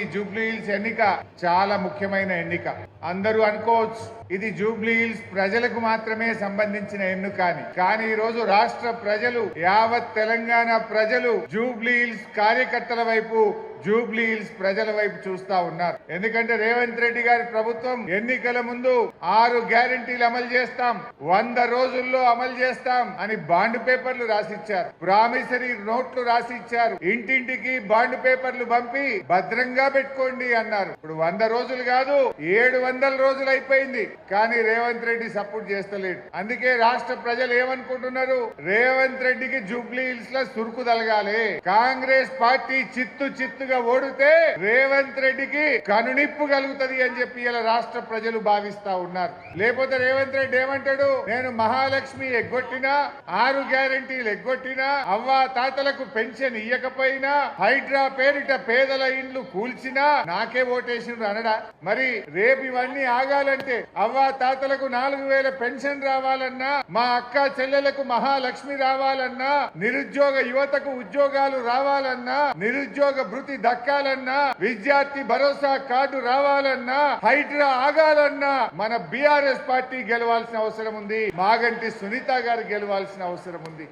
ఈ Jubilee hills ఎన్నిక చాలా ముఖ్యమైన ఎన్నిక. అందరూ అనుకోవచ్చు ఇది జూబ్లీ హిల్స్ ప్రజలకు మాత్రమే సంబంధించిన ఎన్నిక అని. కానీ ఈ రోజు రాష్ట్ర ప్రజలు యావత్ తెలంగాణ ప్రజలు జూబ్లీ హిల్స్ కార్యకర్తల వైపు జూబ్లీ హిల్స్ ప్రజల వైపు చూస్తా ఉన్నారు. ఎందుకంటే రేవంత్ రెడ్డి గారి ప్రభుత్వం ఎన్నికల ముందు ఆరు గ్యారంటీలు అమలు చేస్తాం. వంద రోజుల్లో అమలు చేస్తాం అని బాండ్ పేపర్లు రాసిచ్చారు. ప్రామిసరీ నోట్లు రాసిచ్చారు. ఇంటింటికి బాండ్ పేపర్లు పంపి భద్రంగా పెట్టుకోండి అన్నారు. ఇప్పుడు వంద రోజులు కాదు ఏడు వందల రోజులు అయిపోయింది. కానీ రేవంత్ రెడ్డి సపోర్ట్ చేస్తలేడు. అందుకే రాష్ట్ర ప్రజలు ఏమనుకుంటున్నారు? రేవంత్ రెడ్డికి జూబ్లీ హిల్స్లో సురుకు తలగాలి. కాంగ్రెస్ పార్టీ చిత్తు చిత్తుగా ఓడితే రేవంత్ రెడ్డికి కనునిప్పు కలుగుతుంది అని చెప్పి ఇలా రాష్ట్ర ప్రజలు భావిస్తా ఉన్నారు. లేకపోతే రేవంత్ రెడ్డి ఏమంటాడు? నేను మహాలక్ష్మి ఎగ్గొట్టినా ఆరు గ్యారంటీలు ఎగ్గొట్టినా అవ్వా తాతలకు పెన్షన్ ఇయ్యకపోయినా హైడ్రా పేరిట పేదల ఇండ్లు కూల్చినా నాకే ఓటేసిండ్రు అనడా? మరి రేపు ఇవన్నీ ఆగాలంటే అవ్వా తాతలకు నాలుగు వేల పెన్షన్ రావాలన్నా మా అక్క చెల్లెలకు మహాలక్ష్మి రావాలన్నా నిరుద్యోగ యువతకు ఉద్యోగాలు రావాలన్నా నిరుద్యోగ భృతి దక్కాలన్నా విద్యార్థి భరోసా కార్డు రావాలన్నా హైడ్రా ఆగాలన్నా మన బీఆర్ఎస్ పార్టీ గెలవాల్సిన అవసరం ఉంది. మాగంటి సునీత గారు గెలవాల్సిన అవసరం ఉంది.